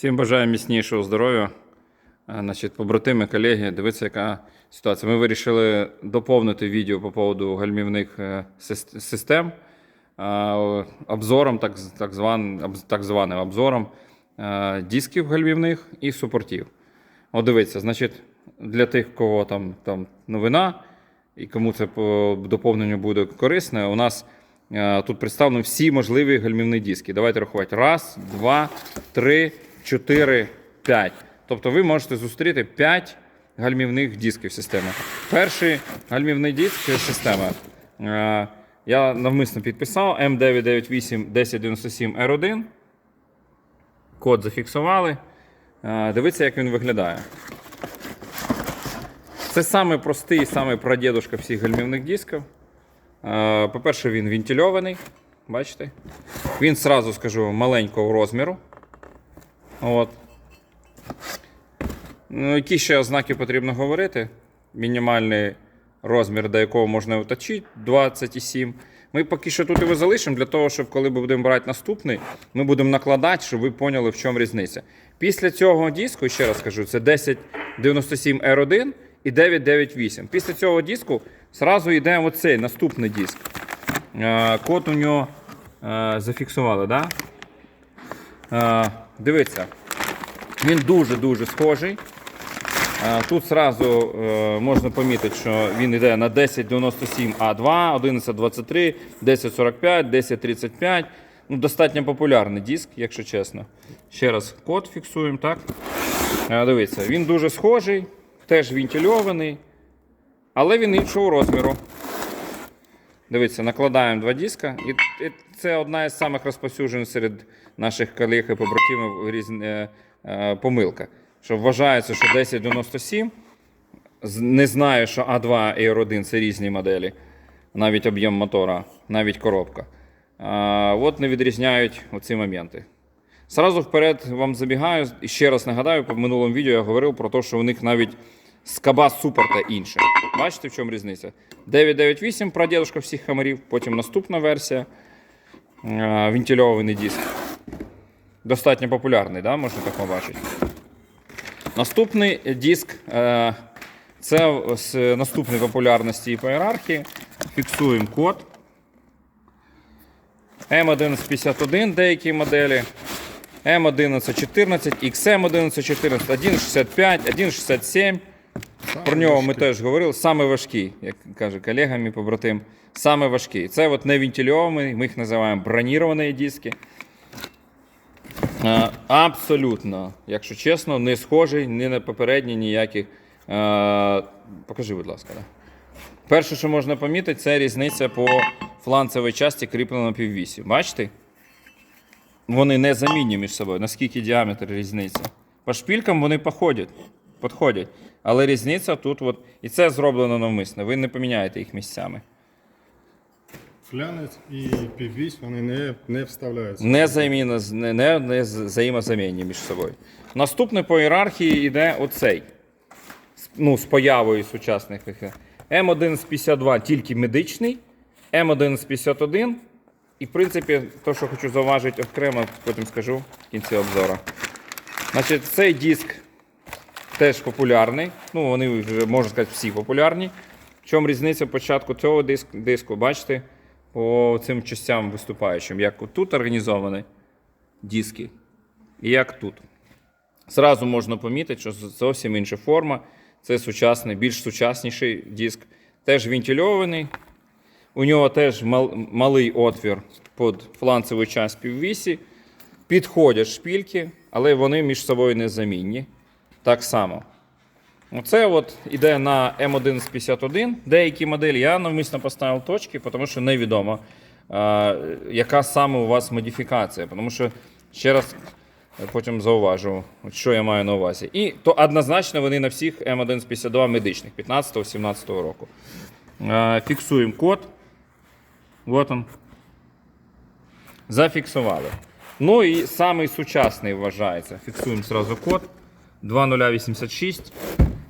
Всім бажаю міцнішого здоров'я. Значить, побратими, колеги, дивіться, яка ситуація. Ми вирішили доповнити відео по поводу гальмівних е, систем обзором, так, так, зван, так званим обзором дисків гальмівних і супортів. От дивіться, значить, для тих, кого там, там новина, і кому це по доповненню буде корисне, у нас е, тут представлені всі можливі гальмівні диски. Давайте рахувати. Раз, два, три, чотири, п'ять. Тобто ви можете зустріти 5 гальмівних дисків системи. Перший гальмівний диск системи. е, Я навмисно підписав M998 1097 R1. Код зафіксували. Е, Дивіться, як він виглядає. Це самий простий, самий прадідушка всіх гальмівних дисків. Е, По-перше, він вентильований. Бачите? Він, сразу скажу, маленького розміру. От. Ну, які ще ознаки потрібно говорити? Мінімальний розмір, до якого можна уточити 27. Ми поки що тут його залишимо для того, щоб коли ми будемо брати наступний, ми будемо накладати, щоб ви поняли, в чому різниця. Після цього диску, ще раз кажу, це 1097 R1 і 998. Після цього диску зразу йде оцей наступний диск. Е, Код у нього е, зафіксували, да? Дивіться, він дуже-дуже схожий. Тут зразу е, можна помітити, що він йде на 1097А2, 1123, 1045, 1035. Ну, достатньо популярний диск, якщо чесно. Ще раз код фіксуємо, так? Е, Дивіться, він дуже схожий, теж вентильований, але він іншого розміру. Дивіться, накладаємо два диска. І, і це одна із самих розповсюджених серед наших колег і побратимів різн- е, е, помилка. Що вважається, що 1097 не знає, що А2 і R1 це різні моделі, навіть об'єм мотора, навіть коробка. А, от не відрізняють оці моменти. Сразу вперед вам забігаю і ще раз нагадаю, по минулому відео я говорив про те, що у них навіть скаба супер та інше. Бачите, в чому різниця? 998 прадідушка всіх хамерів, потім наступна версія. е, Вентильований диск. Достатньо популярний, да? можна так побачити. Наступний диск е, це з наступної популярності і по ієрархії. Фіксуємо код. М1151 деякі моделі. М1114, XM1114, 165, 167. Про нього ми теж говорили. Саме важкий, як каже колега, мій побратим. Саме важкий. Це от не вентильований, ми їх називаємо броніровані диски. Е, Абсолютно, якщо чесно, не схожий ні на попередні ніяких. Е, Покажи, будь ласка. Да. Перше, що можна помітити, це різниця по фланцевій часті кріплено піввісі. Бачите? Вони не замінні між собою. Наскільки діаметр різниця. По шпількам вони походять, підходять. Але різниця тут, от, і це зроблено навмисно. Ви не поміняєте їх місцями. Флянець і піввісь вони не, не вставляються. Не, заміна, не, не, не взаємозамінні між собою. Наступний по ієрархії йде оцей. Ну, з появою сучасних. таких. М1 з 52 тільки медичний, М1 з 51. І, в принципі, те, що хочу зауважити окремо, потім скажу в кінці обзору. Значить, цей диск теж популярний. Ну, вони вже, можна сказати, всі популярні. В чому різниця початку цього диск, диску, бачите, по цим частям виступаючим, як тут організовані диски, і як тут. Зразу можна помітити, що зовсім інша форма. Це сучасний, більш сучасніший диск. Теж вентильований. У нього теж мал- малий отвір під фланцеву часть піввісі. Підходять шпільки, але вони між собою не замінні. Так само. Оце от іде на М1 з 51. Деякі моделі я навмисно поставив точки, тому що невідомо, яка саме у вас модифікація. Тому що, ще раз потім зауважу, що я маю на увазі. І то однозначно вони на всіх М1 з 52 медичних 15-17 року. Фіксуємо код. Вот он. Зафіксували. Ну і самий сучасний вважається. Фіксуємо зразу код 2086.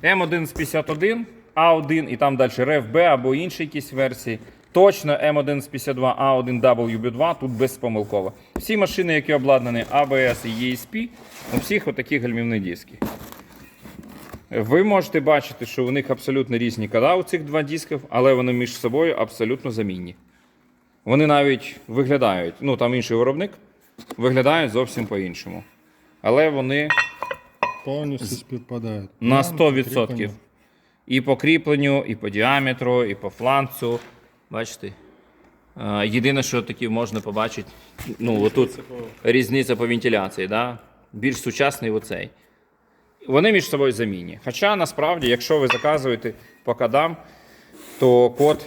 М1 з 51, А1 і там далі RFB або інші якісь версії. Точно M1 з 52 A1 WB2 тут безпомилково. Всі машини, які обладнані ABS і ESP, у всіх отакі гальмівні диски. Ви можете бачити, що у них абсолютно різні кода у цих два дисків, але вони між собою абсолютно замінні. Вони навіть виглядають, ну там інший виробник, виглядають зовсім по-іншому. Але вони Повністю співпадають. на 100%. потрібно. І по кріпленню, і по діаметру, і по фланцю. Бачите? Е, Єдине, що таки можна побачити, ну, отут різниця по вентиляції, да? більш сучасний оцей. Вони між собою замінні. Хоча насправді, якщо ви заказуєте по кодам, то код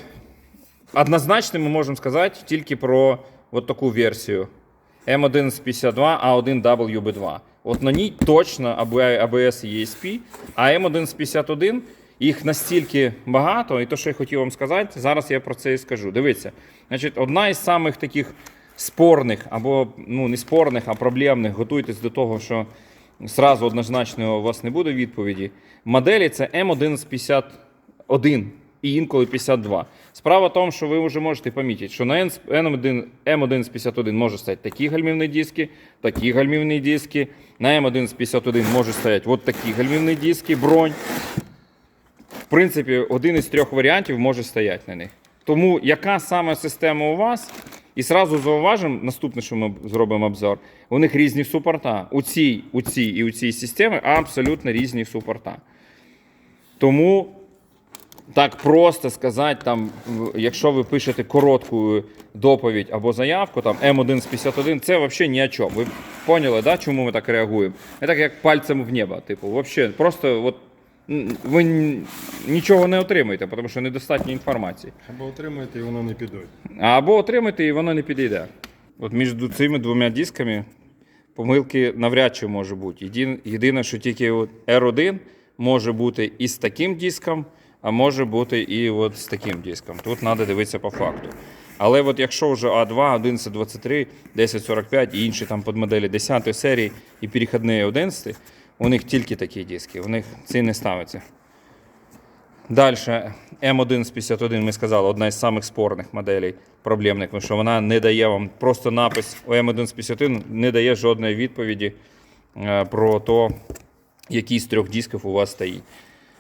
однозначно ми можемо сказати тільки про от таку версію M1 з 52, A1 WB2. От на ній точно ABS і ESP, а M1 з 51 їх настільки багато, і то, що я хотів вам сказати, зараз я про це і скажу. Дивіться, значить, одна із самих таких спорних, або ну не спорних, а проблемних, готуйтесь до того, що зразу однозначно у вас не буде відповіді. Моделі це M1 з 51 і інколи 52. Справа в тому, що ви вже можете помітити, що на N1, M1 з 51 може стояти такі гальмівні диски, такі гальмівні диски. На M1 з 51 може стояти от такі гальмівні диски, бронь. В принципі, один із трьох варіантів може стояти на них. Тому яка саме система у вас? І зразу зауважимо, наступне, що ми зробимо обзор, у них різні супорта. У цій, у цій і у цій системі абсолютно різні супорта. Тому так просто сказати, там, якщо ви пишете коротку доповідь або заявку, там М1 з 51, це взагалі ні о чому. Ви поняли, да, чому ми так реагуємо? Це так як пальцем в небо. Типу, вообще, просто от, ви нічого не отримаєте, тому що недостатньо інформації. Або отримаєте, і воно не піде. Або отримаєте, і воно не підійде. От між цими двома дисками помилки навряд чи може бути. Єдине, що тільки от R1 може бути і з таким диском, а може бути і от з таким диском. Тут треба дивитися по факту. Але от якщо вже А2, 1123, 1045 і інші там подмоделі 10 серії і перехідні 11, у них тільки такі диски, у них ці не ставиться. Далі М1 з 51, ми сказали, одна із самих спорних моделей проблемних, тому що вона не дає вам просто напис у М1 з 51 не дає жодної відповіді е, про те, який з трьох дисків у вас стоїть.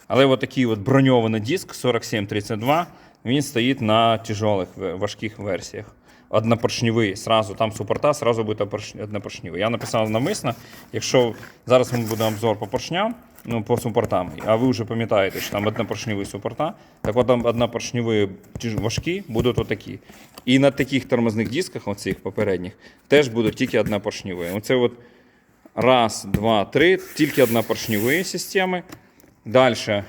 Але от такий от броньований диск 4732, він стоїть на тяжелих важких версіях. Однопоршневий, сразу, там супорта, сразу буде порш- однопоршневий. Я написав навмисно, якщо зараз ми будемо обзор по поршням, ну, по супортам, а ви вже пам'ятаєте, що там однопоршневі супорта, так от там однопоршневі важкі будуть отакі. І на таких тормозних дисках, оцих попередніх, теж будуть тільки однопоршневі. Оце от раз, два, три, тільки однопоршневі системи. Далі,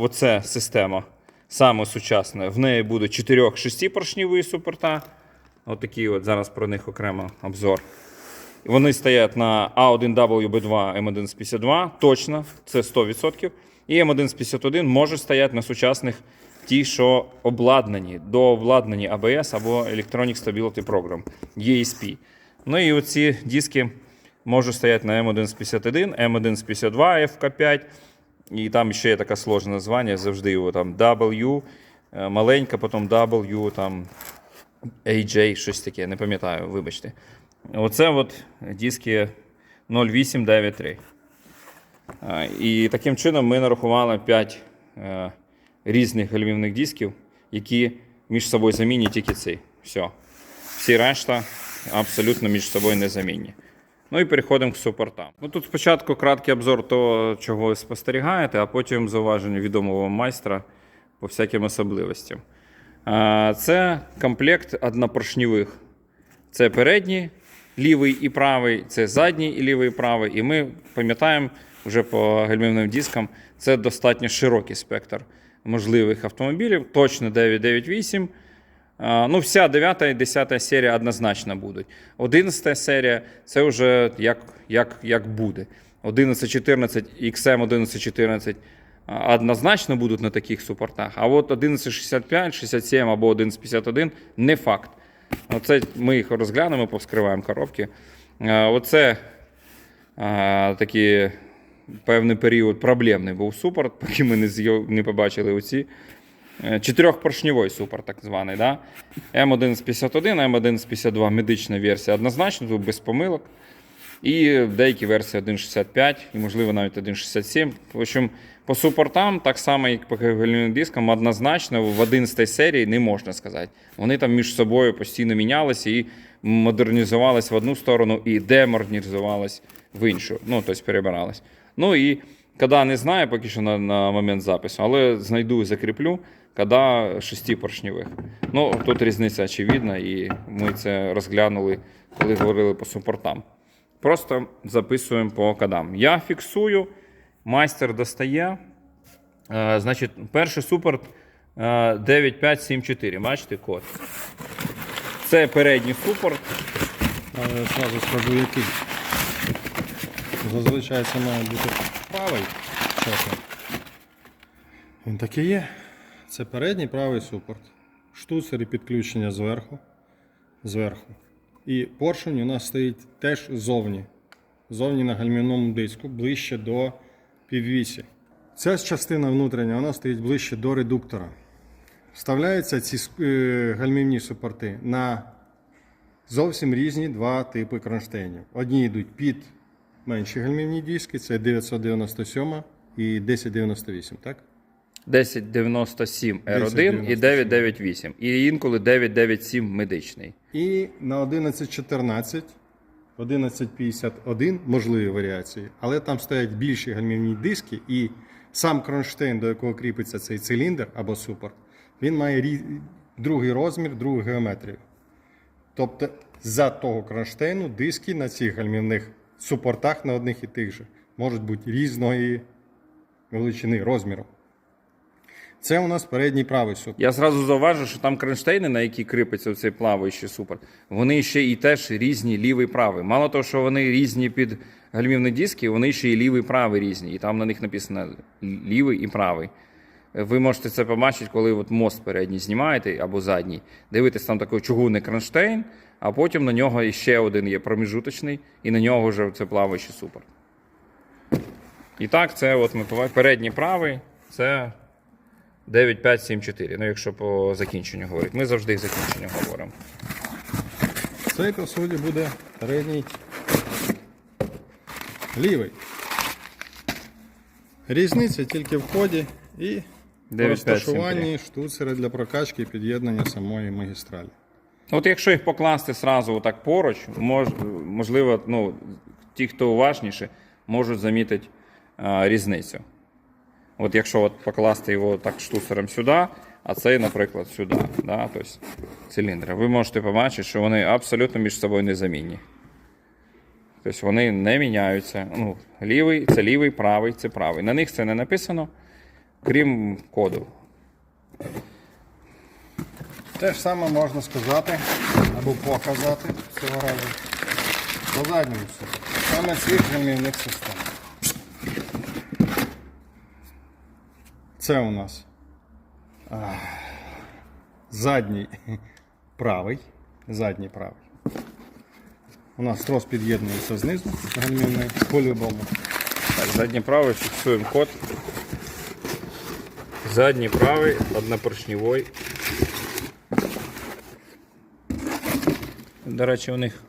оце система саме сучасна. В неї буде 4-6 поршневі супорта. Отакі от зараз про них окремо обзор. Вони стоять на A1WB2 M1 з 52, точно, це 100%. І M1 з 51 може стояти на сучасних ті, що обладнані, дообладнані ABS або Electronic Stability Program, ESP. Ну і оці диски можуть стояти на M1 з 51, M1 з 52 FK5. І там ще є таке сложне названня, завжди його там W, е, маленька, потім W, там AJ, щось таке, не пам'ятаю, вибачте. Оце от диски 0893. І таким чином ми нарахували 5 е, різних гальмівних дисків, які між собою замінні тільки цей. Все. Всі решта абсолютно між собою не замінні. Ну і переходимо к супортам. Ну тут спочатку краткий обзор того, чого ви спостерігаєте, а потім зауваження відомого майстра по всяким особливостям. Це комплект однопоршневих. Це передній, лівий і правий, це задній і лівий і правий. І ми пам'ятаємо вже по гальмівним дискам, це достатньо широкий спектр можливих автомобілів. Точно 998. Ну, вся 9 і 10 серія однозначно будуть. 11 серія це вже як, як, як буде. 1114, XM 1114 однозначно будуть на таких супортах. А от 1165, 67 або 1151 не факт. Оце ми їх розглянемо, повскриваємо коробки. Оце а, такий певний період проблемний був супорт, поки ми не побачили оці. Е, Чотирьохпоршньовий супер, так званий. Да? М1 з 51, М1 з 52 медична версія однозначно, тут без помилок. І деякі версії 1.65, і, можливо, навіть 1.67. В общем, по супортам, так само, як по гальмівним дискам, однозначно в 11 серії не можна сказати. Вони там між собою постійно мінялися і модернізувалися в одну сторону, і демодернізувалися в іншу. Ну, тобто перебирались. Ну і коли не знаю поки що на, на момент запису, але знайду і закріплю, коли шестипоршневих. Ну, тут різниця очевидна, і ми це розглянули, коли говорили по супортам. Просто записуємо по кодам. Я фіксую, майстер достає. Е, значить, перший супорт е, 9574. Бачите код? Це передній супорт. Але я одразу скажу який. Зазвичай це має бути правий чесно. Він так і є. Це передній правий супорт. Штуцер і підключення зверху. Зверху. І поршень у нас стоїть теж ззовні. Ззовні на гальмівному диску, ближче до піввісі. Ця частина внутрішня вона стоїть ближче до редуктора. Вставляються ці е, гальмівні супорти на зовсім різні два типи кронштейнів. Одні йдуть під менші гальмівні диски, це 997 і 1098, так? 1097 R1 і 998. І інколи 997 медичний. І на 1114, 1151 можливі варіації, але там стоять більші гальмівні диски, і сам кронштейн, до якого кріпиться цей циліндр або супорт, він має рі- другий розмір, другу геометрію. Тобто за того кронштейну диски на цих гальмівних супортах на одних і тих же можуть бути різної величини розміру. Це у нас передній правий супорт. Я зразу зауважу, що там кронштейни, на які кріпиться цей плаваючий супер, вони ще і теж різні лівий правий. Мало того, що вони різні під гальмівні диски, вони ще і лівий правий різні. І там на них написано лівий і правий. Ви можете це побачити, коли от мост передній знімаєте або задній. Дивитесь, там такий чугунний кронштейн, а потім на нього ще один є проміжуточний, і на нього вже це плаваючий супер. І так, це от ми. Передній правий це 9574. Ну, якщо по закінченню говорити. Ми завжди закінчення говоримо. Цей, по суті, буде передній лівий. Різниця тільки в ході і в 9,573. розташуванні штуцери для прокачки і під'єднання самої магістралі. От якщо їх покласти сразу отак поруч, мож, можливо, ну, ті, хто уважніше, можуть замітити а, різницю. От якщо от покласти його так штуцером сюди, а цей, наприклад, сюди, да, тобто циліндри, ви можете побачити, що вони абсолютно між собою незамінні. Тобто вони не міняються. Ну, лівий це лівий, правий це правий. На них це не написано, крім коду. Те ж саме можна сказати або показати цього разу по задньому суду. Саме цих гальмівних систем. Це у нас а, задній правий. Задній правий. У нас трос під'єднується знизу гальмівний по-любому. Так, задній правий фіксуємо код. Задній правий, однопоршневой. До речі, у них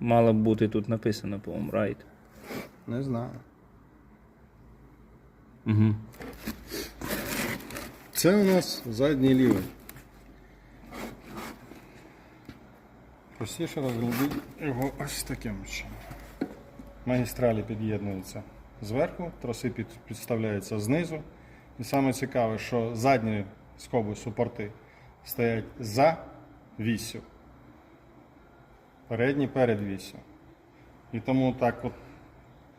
мало б бути тут написано, по-моєму, right. Не знаю. Угу. Це у нас задній лівий. Простіше розглядіть його ось таким чином. Магістралі під'єднуються зверху, троси під, підставляються знизу. І саме цікаве, що задні скоби супорти стоять за вісю. Передні перед вісю. І тому так от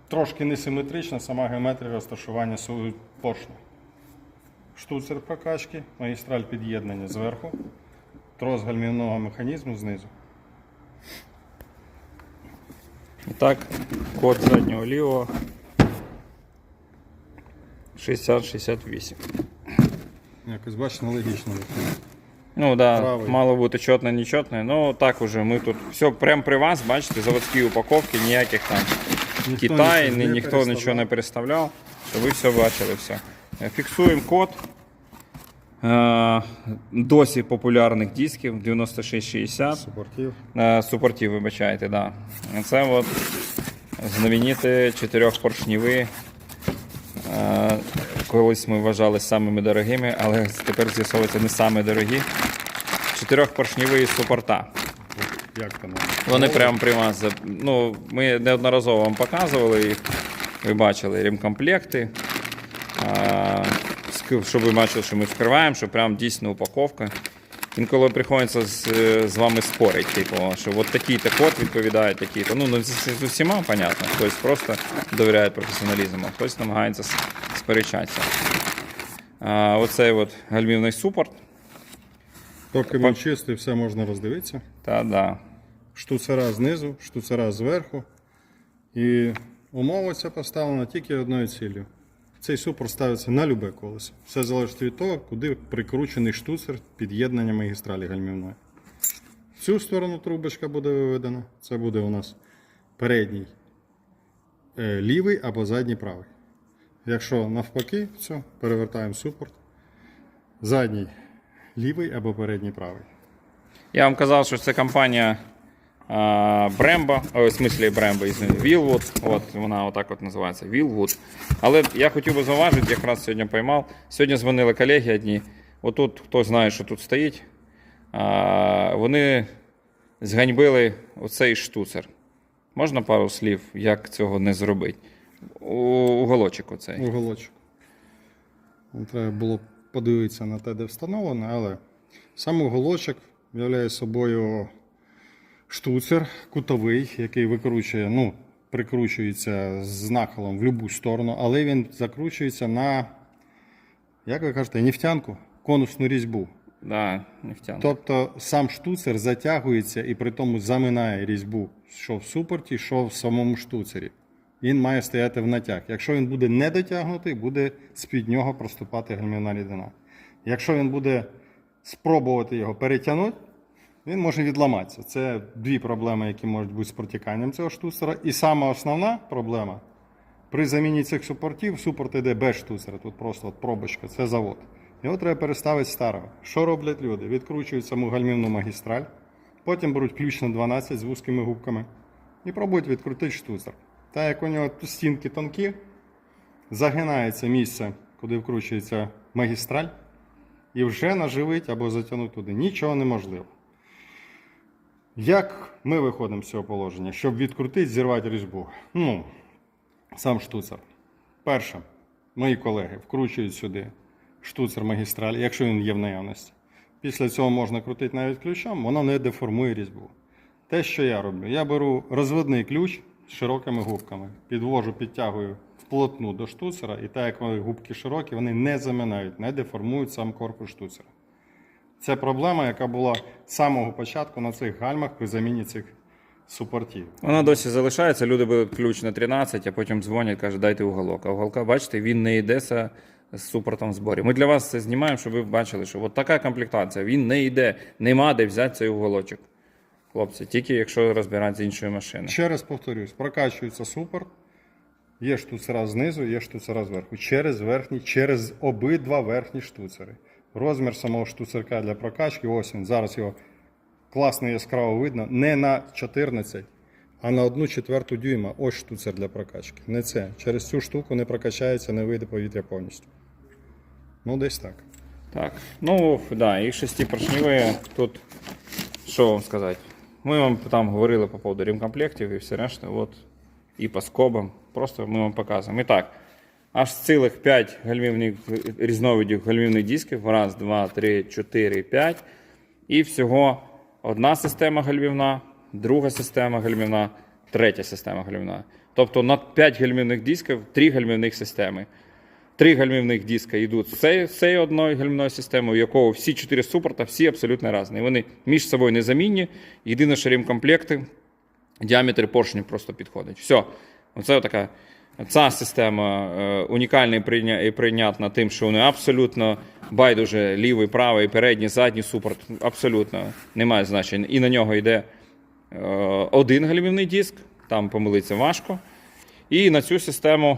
трошки несиметрична сама геометрія розташування поршня штуцер прокачки, магістраль під'єднання зверху, трос гальмівного механізму знизу. І так, код заднього лівого 6068. Якось бачите, логічно. Ну да, Правий. мало бути чотне, нечотне. Ну так уже ми тут все прямо при вас, бачите, заводські упаковки, ніяких там Ніхто Китай, нічого ні, не ніхто нічого не переставляв, щоб ви все бачили. все. Е, Фіксуємо код. е, досі популярних дисків 9660. Супортів. Е, Супортів, вибачайте, да. Це от знамениті чотирьохпоршневі. Е, Колись ми вважали самими дорогими, але тепер з'ясовується не самі дорогі. Чотирьохпоршневі супорта. Як там? Вони прямо при вас. Ну, ми неодноразово вам показували їх. Ви бачили ремкомплекти. Щоб ви бачили, що ми вкриваємо, що прям дійсно упаковка. Інколи приходиться з, з вами спорити, типу, що от такий-то код відповідає такий-то. Ну, не з, з усіма, понятно. Хтось просто довіряє професіоналізму, хтось намагається сперечатися. А, оцей от гальмівний супорт. Поки він чистий, все можна роздивитися. Та да. Штуцера знизу, штуцера зверху. І умова ця поставлена тільки одною ціллю. Цей супорт ставиться на любе колесо. Все залежить від того, куди прикручений штуцер під'єднання магістралі гальмівної. В цю сторону трубочка буде виведена. Це буде у нас передній е, лівий або задній правий. Якщо навпаки, все, перевертаємо супорт. Задній лівий або передній правий. Я вам казав, що це компанія а, Brembo, ой, в смислі извини, Wheelwood, от вона отак от називається, Wheelwood. Але я хотів би зауважити, якраз сьогодні поймав. Сьогодні дзвонили колеги одні. Отут, хто знає, що тут стоїть, вони зганьбили оцей штуцер. Можна пару слів, як цього не зробити? Уголочок оцей. уголочок. Треба було подивитися на те, де встановлено, але сам уголочок являє собою штуцер кутовий, який викручує, ну, прикручується з нахилом в будь-яку сторону, але він закручується на, як ви кажете, нефтянку, конусну різьбу. Да, нефтяна. Тобто сам штуцер затягується і при тому заминає різьбу, що в супорті, що в самому штуцері. Він має стояти в натяг. Якщо він буде не дотягнутий, буде з-під нього проступати гальмівна рідина. Якщо він буде спробувати його перетягнути, він може відламатися. Це дві проблеми, які можуть бути з протіканням цього штуцера. І сама основна проблема при заміні цих супортів супорт йде без штуцера. Тут просто от пробочка, це завод. Його треба переставити старого. Що роблять люди? Відкручують саму гальмівну магістраль, потім беруть ключ на 12 з вузькими губками і пробують відкрутити штуцер. Так як у нього стінки тонкі, загинається місце, куди вкручується магістраль, і вже наживить або затягнути туди. Нічого неможливо. Як ми виходимо з цього положення, щоб відкрутити, зірвати різьбу? Ну, сам штуцер. Перше, мої колеги вкручують сюди штуцер магістраль, якщо він є в наявності. Після цього можна крутити навіть ключом, воно не деформує різьбу. Те, що я роблю, я беру розводний ключ з широкими губками, підвожу, підтягую вплотну до штуцера, і так як вони губки широкі, вони не заминають, не деформують сам корпус штуцера. Це проблема, яка була з самого початку на цих гальмах при заміні цих супортів. Вона досі залишається, люди беруть ключ на 13, а потім дзвонять, кажуть, дайте уголок. А уголка, бачите, він не йде з супортом в зборі. Ми для вас це знімаємо, щоб ви бачили, що от така комплектація, він не йде, нема де взяти цей уголочок. Хлопці, тільки якщо розбирати з іншої машини. Ще раз повторюсь, прокачується супорт. Є штуцера знизу, є штуцера зверху. Через верхні, через обидва верхні штуцери. Розмір самого штуцерка для прокачки, ось він. Зараз його класно яскраво видно. Не на 14, а на 1 четверту дюйма. Ось штуцер для прокачки. Не це. Через цю штуку не прокачається, не вийде повітря повністю. Ну, десь так. Так, ну да, і шестипоршневі тут, що вам сказати? Ми вам там говорили по поводу ремкомплектів і все решта, от, і по скобам. Просто ми вам показуємо. І так, аж цілих 5 гальмівних різновидів гальмівних дисків. Раз, два, три, чотири, п'ять. І всього одна система гальмівна, друга система гальмівна, третя система гальмівна. Тобто на 5 гальмівних дисків 3 гальмівних системи. Три гальмівних диска йдуть з цією- з цією одною гальмівною системою, у якого всі чотири супорта, всі абсолютно різні. Вони між собою незамінні. Єдине, що ремкомплекти, діаметр поршнів просто підходить. Все. Оце така. Ця система е, унікальна і прийнятна тим, що вони абсолютно байдуже лівий, правий, передній, задній супорт. Абсолютно немає значення. І на нього йде е, один гальмівний диск, там помилитися важко. І на цю систему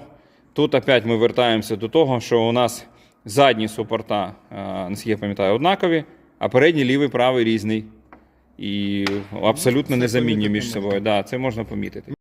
тут опять ми вертаємося до того, що у нас Задні супорта, е, наскільки я пам'ятаю, однакові, а передній лівий, правий різний. І абсолютно незамінні між собою. Да, це можна помітити.